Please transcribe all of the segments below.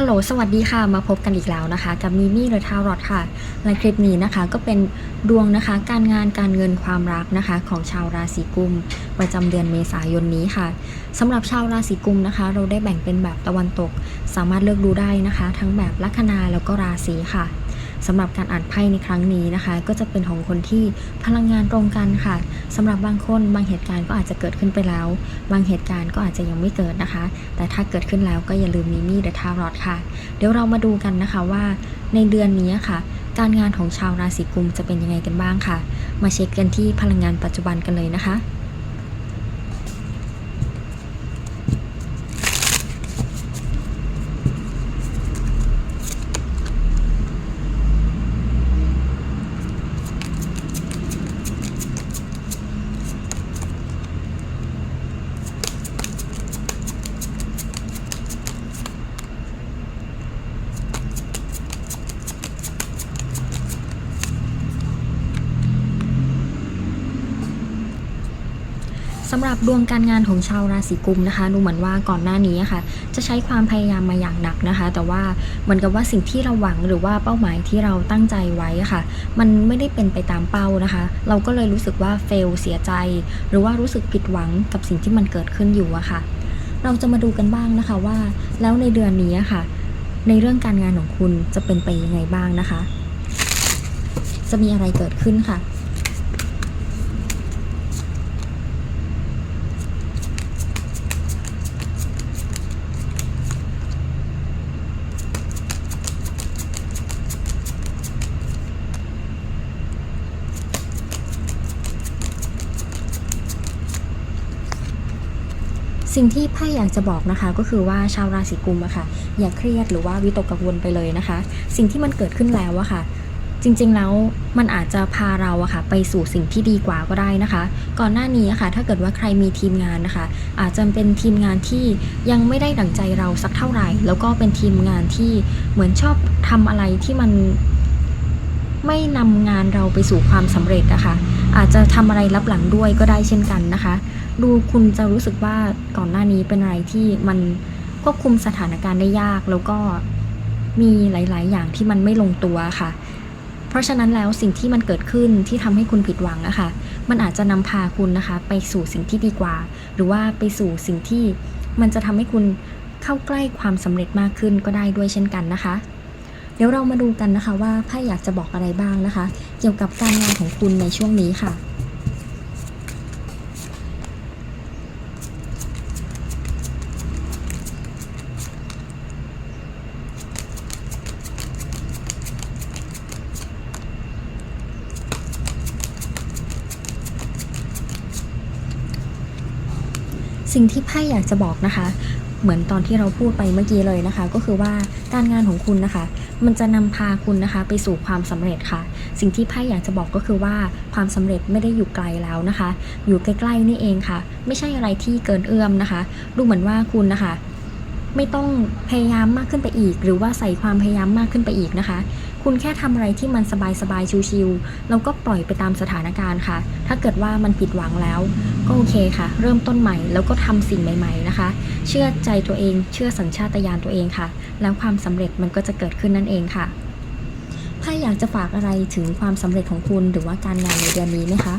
ฮัลโหล สวัสดีค่ะ มาพบกันอีกแล้วนะคะ กับมีมี่เดอะทารอตค่ะ ในคลิปนี้นะคะก็เป็นดวงนะคะ การงาน การเงิน ความรักนะคะ ของชาวราศีกุม ประจำเดือนเมษายนนี้ค่ะสำหรับชาวราศีกุมนะคะ เราได้แบ่งเป็นแบบตะวันตก สามารถเลือกดูได้นะคะ ทั้งแบบลัคนาแล้วก็ราศีค่ะ สำหรับการอ่านไพ่ในครั้งนี้นะคะ ก็จะเป็นของคนที่พลังงานตรงกันค่ะสำหรับบางคนบางเหตุการณ์ก็อาจจะเกิดขึ้นไปแล้ว บางเหตุการณ์ก็อาจจะยังไม่เกิดนะคะ แต่ถ้าเกิดขึ้นแล้วก็อย่าลืมมิมี่เดอะทารอตค่ะ เดี๋ยวเรามาดูกันนะคะว่า ในเดือนนี้ค่ะ การงานของชาวราศีกุมจะเป็นยังไงกันบ้างค่ะ มาเช็คกันที่พลังงานปัจจุบันกันเลยนะคะ สำหรับดวงการงานของชาวราศีกุมนะคะดูเหมือนว่าก่อนหน้านี้ค่ะ จะใช้ความพยายามมาอย่างหนักนะคะ แต่ว่าเหมือนกับว่าสิ่งที่เราหวังหรือว่าเป้าหมายที่เราตั้งใจไว้ค่ะ มันไม่ได้เป็นไปตามเป้านะคะ เราก็เลยรู้สึกว่าเฟลเสียใจ หรือว่ารู้สึกผิดหวังกับสิ่งที่มันเกิดขึ้นอยู่อะค่ะ เราจะมาดูกันบ้างนะคะว่า แล้วในเดือนนี้ค่ะ ในเรื่องการงานของคุณจะเป็นไปยังไงบ้างนะคะ จะมีอะไรเกิดขึ้นค่ะ สิ่งที่ไพ่อยากจะบอกนะคะก็คือว่าชาวราศีกุมอะค่ะ อย่าเครียดหรือว่าวิตกกังวลไปเลยนะคะ สิ่งที่มันเกิดขึ้นแล้วอะค่ะ จริงๆแล้วมันอาจจะพาเราอะค่ะ ไปสู่สิ่งที่ดีกว่าก็ได้นะคะ ก่อนหน้านี้อะค่ะ ถ้าเกิดว่าใครมีทีมงานนะคะ อาจจะเป็นทีมงานที่ยังไม่ได้ดั่งใจเราสักเท่าไหร่ แล้วก็เป็นทีมงานที่เหมือนชอบทำอะไรที่มันไม่นำงานเราไปสู่ความสำเร็จนะคะ อาจจะทำอะไรลับหลังด้วยก็ได้เช่นกันนะคะ ดูคุณจะรู้สึกว่าก่อนหน้านี้เป็นอะไรที่มันควบคุมสถานการณ์ได้ยากแล้วก็มีหลาย ๆ อย่างที่มันไม่ลงตัวค่ะ เพราะฉะนั้นแล้วสิ่งที่มันเกิดขึ้นที่ทำให้คุณผิดหวังอะคะ มันอาจจะนำพาคุณนะคะ ไปสู่สิ่งที่ดีกว่า หรือว่าไปสู่สิ่งที่มันจะทำให้คุณเข้าใกล้ความสำเร็จมากขึ้นก็ได้ด้วยเช่นกันนะคะ เดี๋ยวเรามาดูกันนะคะว่าไพ่อยากจะบอกอะไรบ้างนะคะ เกี่ยวกับการงานของคุณในช่วงนี้ค่ะ สิ่งที่ไพ่อยากจะบอกนะคะ เหมือนตอนที่เราพูดไปเมื่อกี้เลยนะคะ ก็คือว่าการงานของคุณนะคะ มันจะนำพาคุณนะคะ ไปสู่ความสำเร็จค่ะ สิ่งที่ไพ่อยากจะบอกก็คือว่าความสำเร็จไม่ได้อยู่ไกลแล้วนะคะ อยู่ใกล้ๆนี่เองค่ะ ไม่ใช่อะไรที่เกินเอื้อมนะคะดูเหมือนว่าคุณนะคะ ไม่ต้องพยายามมากขึ้นไปอีก หรือว่าใส่ความพยายามมากขึ้นไปอีกนะคะ คุณแค่ทำอะไรที่มันสบายๆ ชิวๆแล้วก็ปล่อยไปตามสถานการณ์ค่ะ ถ้าเกิดว่ามันผิดหวังแล้ว ก็โอเคค่ะ เริ่มต้นใหม่แล้วก็ทำสิ่งใหม่ ๆนะคะ เชื่อใจตัวเอง เชื่อสัญชาตญาณตัวเองค่ะ แล้วความสำเร็จมันก็จะเกิดขึ้นนั่นเองค่ะถ้าอยากจะฝากอะไรถึงความสำเร็จของคุณหรือว่าการงานในเดือนนี้ไหมคะ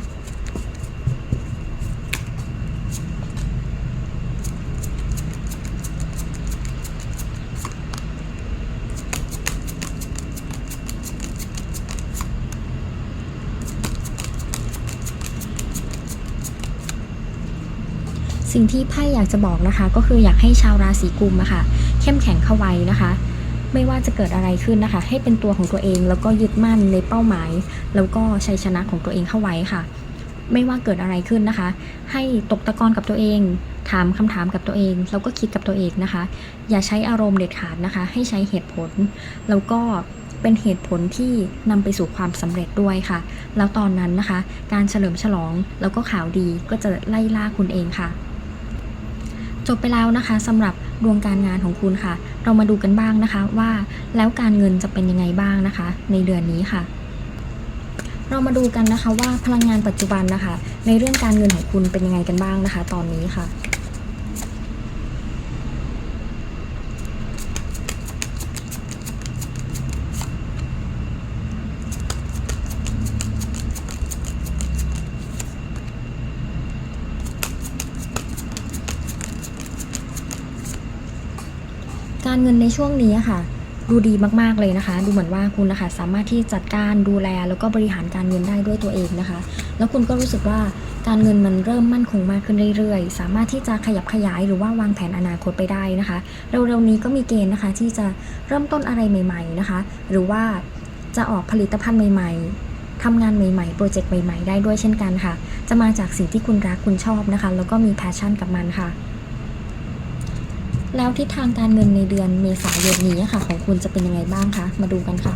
สิ่งที่ไพ่อยากจะบอกนะคะ ก็คืออยากให้ชาวราศีกุมอะค่ะ เข้มแข็งเข้าไว้นะคะ ไม่ว่าจะเกิดอะไรขึ้นนะคะ ให้เป็นตัวของตัวเองแล้วก็ยึดมั่นในเป้าหมาย แล้วก็ชัยชนะของตัวเองเข้าไว้ค่ะ ไม่ว่าเกิดอะไรขึ้นนะคะ ให้ตกตะกอนกับตัวเอง ถามคำถามกับตัวเอง แล้วก็คิดกับตัวเองนะคะ อย่าใช้อารมณ์เด็ดขาดนะคะ ให้ใช้เหตุผล แล้วก็เป็นเหตุผลที่นำไปสู่ความสำเร็จด้วยค่ะ แล้วตอนนั้นนะคะ การเฉลิมฉลองแล้วก็ข่าวดีก็จะไล่ล่าคุณเองค่ะ จบไปแล้วนะคะสำหรับดวงการงานของคุณค่ะ เรามาดูกันบ้างนะคะว่าแล้วการเงินจะเป็นยังไงบ้างนะคะ ในเดือนนี้ค่ะ เรามาดูกันนะคะว่าพลังงานปัจจุบันนะคะ ในเรื่องการเงินของคุณเป็นยังไงกันบ้างนะคะ ตอนนี้ค่ะ การเงินในช่วงนี้ค่ะดูดีมากๆเลยนะคะ ดูเหมือนว่าคุณนะคะสามารถที่จัดการดูแลแล้วก็บริหารการเงินได้ด้วยตัวเองนะคะ แล้วคุณก็รู้สึกว่าการเงินมันเริ่มมั่นคงมากขึ้นเรื่อยๆ สามารถที่จะขยับขยายหรือว่าวางแผนอนาคตไปได้นะคะ เร็วๆนี้ก็มีเกณฑ์นะคะที่จะเริ่มต้นอะไรใหม่ๆนะคะ หรือว่าจะออกผลิตภัณฑ์ใหม่ๆทำงานใหม่ๆ โปรเจกต์ใหม่ๆ ได้ด้วยเช่นกันค่ะ จะมาจากสิ่งที่คุณรักคุณชอบนะคะ แล้วก็มีแพชชั่นกับมันค่ะ แล้วทิศทางการเงินในเดือนเมษายนนี้ค่ะ ของคุณจะเป็นยังไงบ้างคะ มาดูกันค่ะ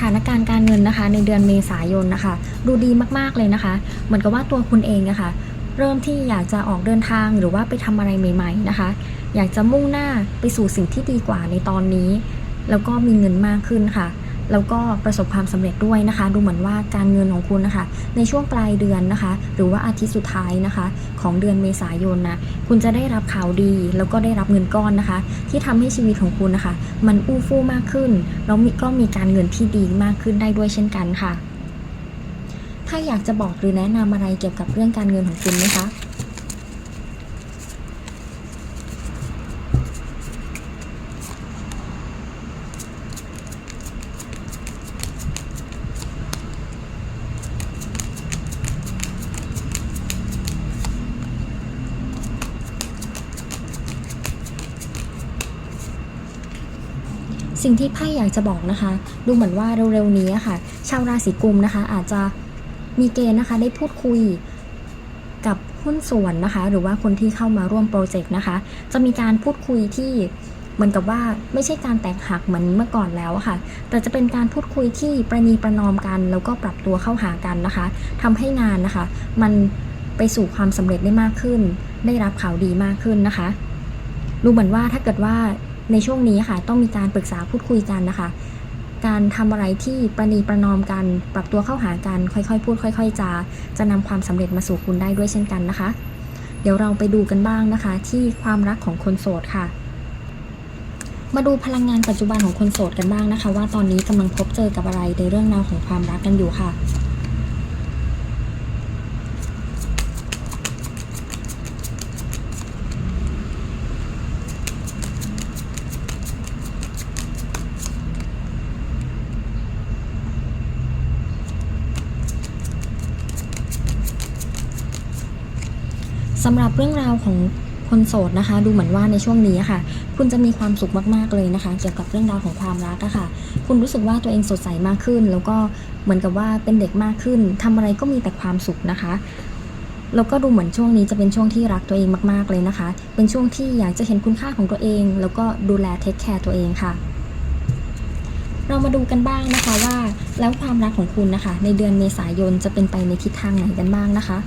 ถานการณ์การเงินนะคะ ในเดือนเมษายนนะคะ ดูดีมากๆเลยนะคะ เหมือนกับว่าตัวคุณเองนะคะเริ่มที่อยากจะออกเดินทางหรือว่าไปทำอะไรใหม่ ๆนะคะ อยากจะมุ่งหน้าไปสู่สิ่งที่ดีกว่าในตอนนี้ แล้วก็มีเงินมากขึ้นค่ะ แล้วก็ประสบความสำเร็จด้วยนะคะ ดูเหมือนว่าการเงินของคุณนะคะ ในช่วงปลายเดือนนะคะ หรือว่าอาทิตย์สุดท้ายนะคะ ของเดือนเมษายนนะคุณจะได้รับข่าวดี แล้วก็ได้รับเงินก้อนนะคะ ที่ทำให้ชีวิตของคุณนะคะ มันอู้ฟู่มากขึ้นแล้วก็มีการเงินที่ดีมากขึ้นได้ด้วยเช่นกันค่ะ ถ้าอยากจะบอกหรือแนะนำอะไรเกี่ยวกับเรื่องการเงินของคุณไหมคะ สิ่งที่ไพ่อยากจะบอกนะคะ ดูเหมือนว่าเร็วๆนี้ค่ะ ชาวราศีกุมนะคะ อาจจะมีเกณฑ์นะคะ ได้พูดคุยกับหุ้นส่วนนะคะ หรือว่าคนที่เข้ามาร่วมโปรเจกต์นะคะ จะมีการพูดคุยที่เหมือนกับว่าไม่ใช่การแตกหักเหมือนเมื่อก่อนแล้วค่ะ แต่จะเป็นการพูดคุยที่ประนีประนอมกัน แล้วก็ปรับตัวเข้าหากันนะคะทำให้งานนะคะ มันไปสู่ความสำเร็จได้มากขึ้น ได้รับข่าวดีมากขึ้นนะคะ ดูเหมือนว่าถ้าเกิดว่า ในช่วงนี้ค่ะ ต้องมีการปรึกษาพูดคุยกันนะคะ การทำอะไรที่ประนีประนอมกัน ปรับตัวเข้าหากัน ค่อยๆ พูด ค่อย ๆ จา จะนำความสำเร็จมาสู่คุณได้ด้วยเช่นกันนะคะ เดี๋ยวเราไปดูกันบ้างนะคะ ที่ความรักของคนโสดค่ะ มาดูพลังงานปัจจุบันของคนโสดกันบ้างนะคะ ว่าตอนนี้กำลังพบเจอกับอะไรในเรื่องราวของความรักกันอยู่ค่ะำหรับเรื่องราวของคนโสดนะคะ ดูเหมือนว่าในช่วงนี้อะค่ะ คุณจะมีความสุขมากๆเลยนะคะ เกี่ยวกับเรื่องราวของความรักอะค่ะ คุณรู้สึกว่าตัวเองสดใสมากขึ้น แล้วก็เหมือนกับว่าเป็นเด็กมากขึ้นทำอะไรก็มีแต่ความสุขนะคะแล้วก็ดูเหมือนช่วงนี้จะเป็นช่วงที่รักตัวเองมากๆเลยนะคะ เป็นช่วงที่อยากจะเห็นคุณค่าของตัวเอง แล้วก็ดูแลเทคแคร์ตัวเองค่ะ เรามาดูกันบ้างนะคะว่าแล้วความรักของคุณนะคะ ในเดือนเมษายนจะเป็นไปในทิศทางไหนกันบ้างนะคะ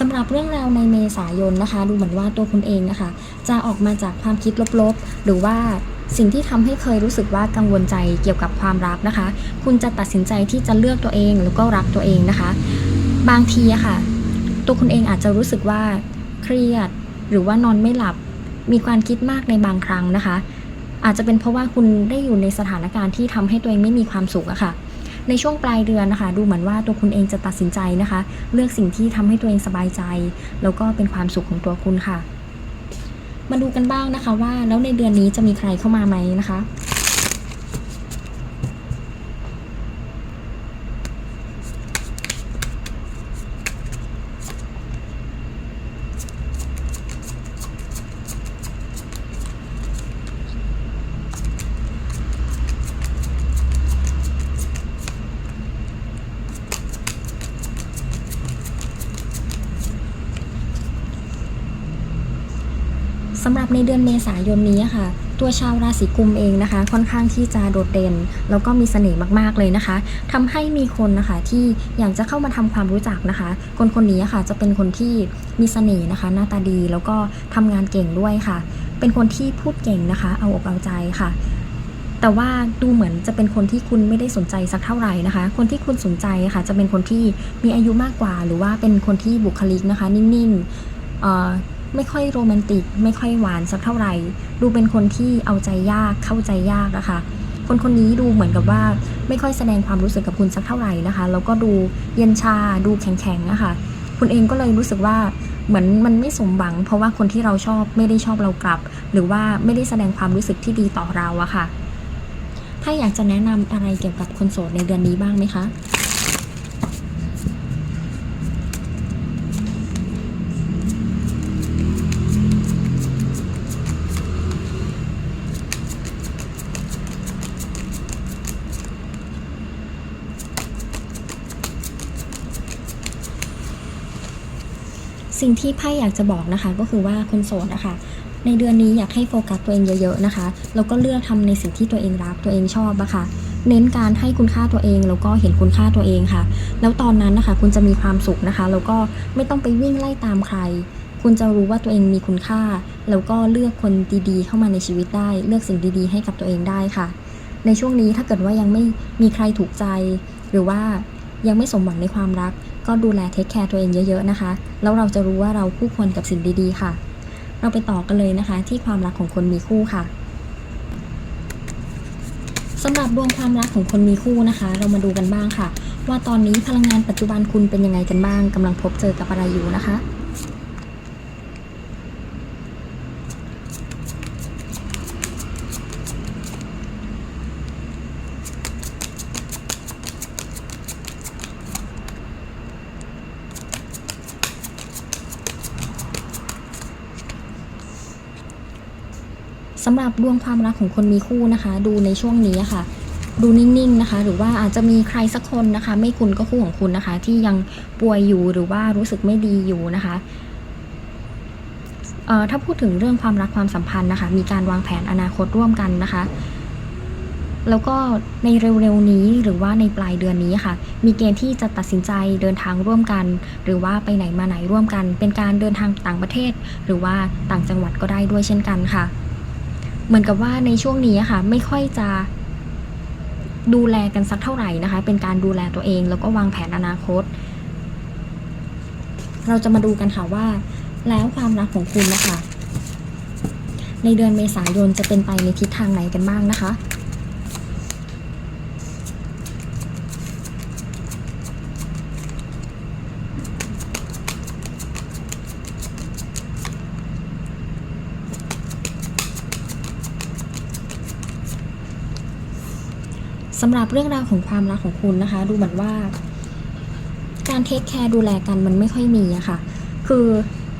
สำหรับเรื่องราวในเมษายนนะคะ ดูเหมือนว่าตัวคุณเองนะคะ จะออกมาจากความคิดลบๆ หรือว่าสิ่งที่ทำให้เคยรู้สึกว่ากังวลใจเกี่ยวกับความรักนะคะ คุณจะตัดสินใจที่จะเลือกตัวเองแล้วก็รักตัวเองนะคะ บางทีอะค่ะ ตัวคุณเองอาจจะรู้สึกว่าเครียด หรือว่านอนไม่หลับ มีความคิดมากในบางครั้งนะคะ อาจจะเป็นเพราะว่าคุณได้อยู่ในสถานการณ์ที่ทำให้ตัวเองไม่มีความสุขอะค่ะ ในช่วงปลายเดือนนะคะ ดูเหมือนว่าตัวคุณเองจะตัดสินใจนะคะ เลือกสิ่งที่ทำให้ตัวเองสบายใจ แล้วก็เป็นความสุขของตัวคุณค่ะ มาดูกันบ้างนะคะว่าแล้วในเดือนนี้จะมีใครเข้ามาไหมนะคะับในเดือนเมษายนนี้ค่ะ ตัวชาวราศีกุมเองนะคะ ค่อนข้างที่จะโดดเด่น แล้วก็มีเสน่ห์มากๆเลยนะคะทำให้มีคนนะคะที่อยากจะเข้ามาทำความรู้จักนะคะ คนคนนี้ค่ะจะเป็นคนที่มีเสน่ห์นะคะ หน้าตาดีแล้วก็ทำงานเก่งด้วยค่ะ เป็นคนที่พูดเก่งนะคะ เอาอกเอาใจค่ะแต่ว่าดูเหมือนจะเป็นคนที่คุณไม่ได้สนใจสักเท่าไหร่นะคะ คนที่คุณสนใจค่ะ จะเป็นคนที่มีอายุมากกว่า หรือว่าเป็นคนที่บุคลิกนะคะ นิ่งๆ ไม่ค่อยโรแมนติก ไม่ค่อยหวานสักเท่าไหร่ ดูเป็นคนที่เอาใจยากเข้าใจยากนะคะคนคนนี้ดูเหมือนกับว่าไม่ค่อยแสดงความรู้สึกกับคุณสักเท่าไหร่นะคะ แล้วก็ดูเย็นชาดูแข็งๆนะคะคุณเองก็เลยรู้สึกว่าเหมือนมันไม่สมหวัง เพราะว่าคนที่เราชอบไม่ได้ชอบเรากลับ หรือว่าไม่ได้แสดงความรู้สึกที่ดีต่อเราอะค่ะ ถ้าอยากจะแนะนำอะไรเกี่ยวกับคนโสดในเดือนนี้บ้างไหมคะ สิ่งที่ไพ่อยากจะบอกนะคะ ก็คือว่าคนโสดนะคะในเดือนนี้อยากให้โฟกัสตัวเองเยอะๆนะคะ แล้วก็เลือกทำในสิ่งที่ตัวเองรักตัวเองชอบอะค่ะ เน้นการให้คุณค่าตัวเองแล้วก็เห็นคุณค่าตัวเองค่ะ แล้วตอนนั้นนะคะ คุณจะมีความสุขนะคะ แล้วก็ไม่ต้องไปวิ่งไล่ตามใคร คุณจะรู้ว่าตัวเองมีคุณค่า แล้วก็เลือกคนดีๆ เข้ามาในชีวิตได้ เลือกสิ่งดีๆ ให้กับตัวเองได้ค่ะ ในช่วงนี้ถ้าเกิดว่ายังไม่มีใครถูกใจ หรือว่ายังไม่สมหวังในความรัก ก็ดูแลเทคแคร์ตัวเองเยอะๆนะคะ แล้วเราจะรู้ว่าเราคู่ควรกับสิ่งดีๆ ค่ะ เราไปต่อกันเลยนะคะ ที่ความรักของคนมีคู่ค่ะสำหรับดวงความรักของคนมีคู่นะคะ เรามาดูกันบ้างค่ะ ว่าตอนนี้พลังงานปัจจุบันคุณเป็นยังไงกันบ้างกำลังพบเจอกับอะไรอยู่นะคะ สำหรับดวงความรักของคนมีคู่นะคะ ดูในช่วงนี้ค่ะ ดูนิ่งๆนะคะ หรือว่าอาจจะมีใครสักคนนะคะ ไม่คุณก็คู่ของคุณนะคะ ที่ยังป่วยอยู่หรือว่ารู้สึกไม่ดีอยู่นะคะเอ่อถ้าพูดถึงเรื่องความรักความสัมพันธ์นะคะ มีการวางแผนอนาคตร่วมกันนะคะ แล้วก็ในเร็วๆนี้หรือว่าในปลายเดือนนี้ค่ะ มีเกณฑ์ที่จะตัดสินใจเดินทางร่วมกัน หรือว่าไปไหนมาไหนร่วมกัน เป็นการเดินทางต่างประเทศ หรือว่าต่างจังหวัดก็ได้ด้วยเช่นกันค่ะ เหมือนกับว่าในช่วงนี้อะค่ะ ไม่ค่อยจะดูแลกันสักเท่าไหร่นะคะ เป็นการดูแลตัวเอง แล้วก็วางแผนอนาคต เราจะมาดูกันค่ะว่า แล้วความรักของคุณนะคะ ในเดือนเมษายนจะเป็นไปในทิศทางไหนกันบ้างนะคะำหรับเรื่องราวของความรักของคุณนะคะ ดูเหมือนว่า การเทคแคร์ดูแลกันมันไม่ค่อยมีอะค่ะ คือ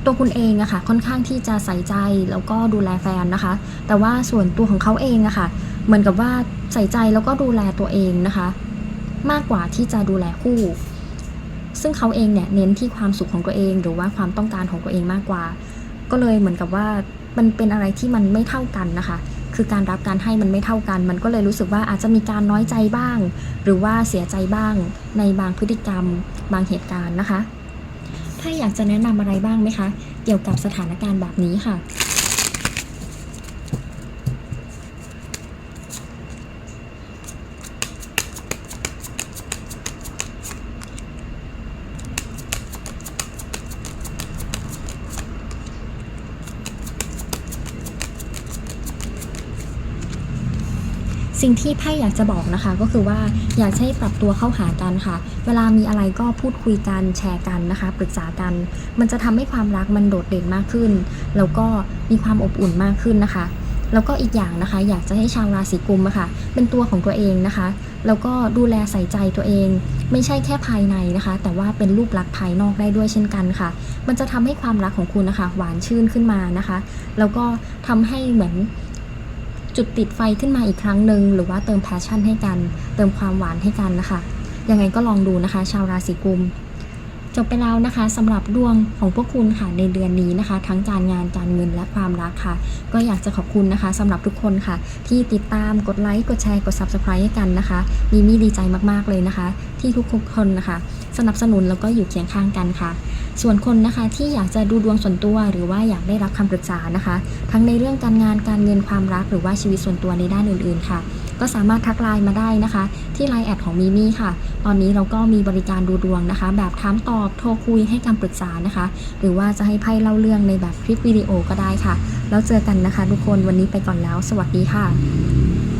ตัวคุณเองอะค่ะค่อนข้างที่จะใส่ใจแล้วก็ดูแลแฟนนะคะ แต่ว่าส่วนตัวของเขาเองอะค่ะ เหมือนกับว่าใส่ใจแล้วก็ดูแลตัวเองนะคะ มากกว่าที่จะดูแลคู่ ซึ่งเขาเองเนี่ยเน้นที่ความสุขของตัวเอง หรือว่าความต้องการของตัวเองมากกว่า ก็เลยเหมือนกับว่ามันเป็นอะไรที่มันไม่เท่ากันนะคะ คือการรับการให้มันไม่เท่ากัน มันก็เลยรู้สึกว่าอาจจะมีการน้อยใจบ้าง หรือว่าเสียใจบ้างในบางพฤติกรรม บางเหตุการณ์นะคะ ถ้าอยากจะแนะนำอะไรบ้างไหมคะ เกี่ยวกับสถานการณ์แบบนี้ค่ะ สิ่งที่ไพ่อยากจะบอกนะคะ ก็คือว่าอยากให้ปรับตัวเข้าหากันค่ะ เวลามีอะไรก็พูดคุยกันแชร์กันนะคะ ปรึกษากัน มันจะทำให้ความรักมันโดดเด่นมากขึ้น แล้วก็มีความอบอุ่นมากขึ้นนะคะแล้วก็อีกอย่างนะคะ อยากจะให้ชาวราศีกุมอะค่ะ เป็นตัวของตัวเองนะคะ แล้วก็ดูแลใส่ใจตัวเอง ไม่ใช่แค่ภายในนะคะ แต่ว่าเป็นรูปลักษณ์ภายนอกได้ด้วยเช่นกันค่ะ มันจะทำให้ความรักของคุณนะคะ หวานชื่นขึ้นมานะคะ แล้วก็ทำให้เหมือน จุดติดไฟขึ้นมาอีกครั้งหนึ่งหรือว่าเติมแพชชั่นให้กัน เติมความหวานให้กันนะคะ ยังไงก็ลองดูนะคะ ชาวราศีกุม จบไปแล้วนะคะสำหรับดวงของพวกคุณค่ะในเดือนนี้นะคะ ทั้งการงานการเงินและความรักค่ะ ก็อยากจะขอบคุณนะคะสำหรับทุกคนค่ะ ที่ติดตามกดไลค์กดแชร์กด subscribe ให้กันนะคะมีมี่ดีใจมากๆเลยนะคะ ที่ทุกๆคนนะคะ สนับสนุนแล้วก็อยู่เคียงข้างกันค่ะ ส่วนคนนะคะที่อยากจะดูดวงส่วนตัวหรือว่าอยากได้รับคำปรึกษานะคะ ทั้งในเรื่องการงานการเงินความรักหรือว่าชีวิตส่วนตัวในด้านอื่นๆค่ะ ก็สามารถทักไลน์มาได้นะคะ ที่ไลน์แอดของมีมี่ค่ะ ตอนนี้เราก็มีบริการดูดวงนะคะ แบบถามตอบโทรคุยให้คำปรึกษานะคะ หรือว่าจะให้ไพ่เล่าเรื่องในแบบคลิปวิดีโอก็ได้ค่ะ แล้วเจอกันนะคะ ทุกคนวันนี้ไปก่อนแล้ว สวัสดีค่ะ